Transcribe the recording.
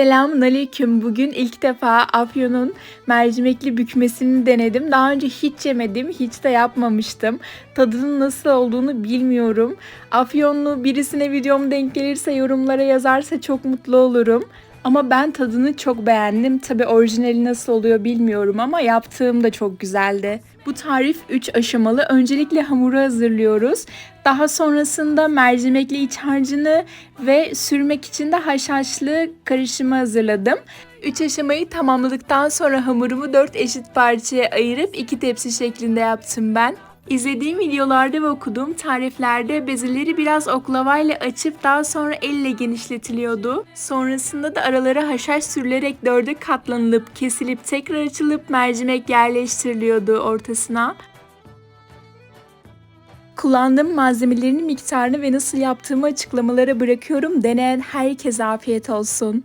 Selamun Aleyküm. Bugün ilk defa Afyon'un mercimekli bükmesini denedim. Daha önce hiç yemedim, hiç de yapmamıştım. Tadının nasıl olduğunu bilmiyorum. Afyonlu birisine videom denk gelirse yorumlara yazarsa çok mutlu olurum. Ama ben tadını çok beğendim. Tabi orijinali nasıl oluyor bilmiyorum ama yaptığım da çok güzeldi. Bu tarif 3 aşamalı. Öncelikle hamuru hazırlıyoruz. Daha sonrasında mercimekli iç harcını ve sürmek için de haşhaşlı karışımı hazırladım. 3 aşamayı tamamladıktan sonra hamurumu 4 eşit parçaya ayırıp 2 tepsi şeklinde yaptım ben. İzlediğim videolarda ve okuduğum tariflerde bezeleri biraz oklavayla açıp daha sonra elle genişletiliyordu. Sonrasında da aralara haşhaş sürülerek dörde katlanılıp kesilip tekrar açılıp mercimek yerleştiriliyordu ortasına. Kullandığım malzemelerin miktarını ve nasıl yaptığımı açıklamalara bırakıyorum. Deneyen herkese afiyet olsun.